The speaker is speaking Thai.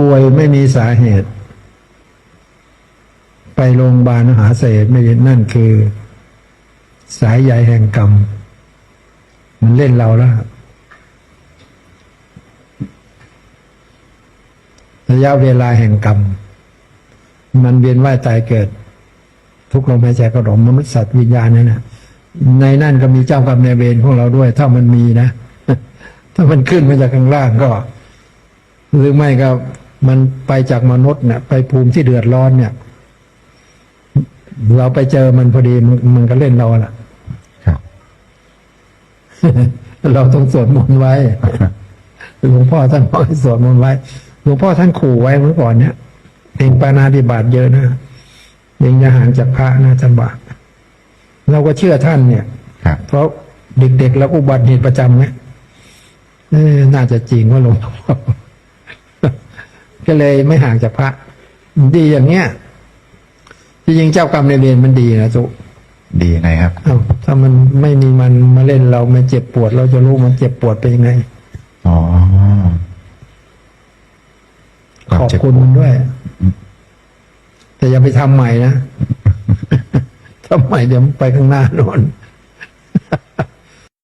ป่วยไม่มีสาเหตุ ไปโรงพยาบาลหาเหตุไม่ได้นั่นคือ สายใยแห่งกรรม มันเล่นเราแล้วระยะเวลาแห่งกรรม มันเวียนว่ายตายเกิด ทุกลมหายใจกระหลมมนุษย์สัตว์วิญญาณนั่นนะในนั่นก็มีเจ้ากรรมนายเวรของเราด้วย ถ้ามันมีนะ ถ้ามันขึ้นมาจากข้างล่างก็ หรือไม่ก็ มันไปจากมนุษย์เนี่ยไปภูมิที่เดือดร้อนเนี่ย เราไปเจอมันพอดีมันมันก็เล่นเราล่ะครับเราต้องสวดมนต์ไว้หลวงพ่อท่านบอกให้สวดมนต์ไว้หลวงพ่อท่านขู่ไว้เมื่อก่อนเนี่ยเองปานาติบาตเยอะนะเองจะห่างจากพระนะท่านบอกเราก็เชื่อท่านเนี่ยครับเพราะเด็กๆแล้วอุบัติเหตุประจำไงเออน่าจะจริงว่าหลวงพ่อ ก็เลยไม่ห่างจากพระ ดีอย่างเงี้ยที่จริงเจ้ากรรมในายเวรมันดีนะจุดียังไงครับอ้าวถ้ามันไม่มีมันมาเล่นเราไม่เจ็บปวด เราจะรู้มันเจ็บปวดเป็นยังไงอ๋อขอบคุณมันด้วย แต่อย่าไปทำใหม่นะทำใหม่เดี๋ยวมันไปข้างหน้าโนอน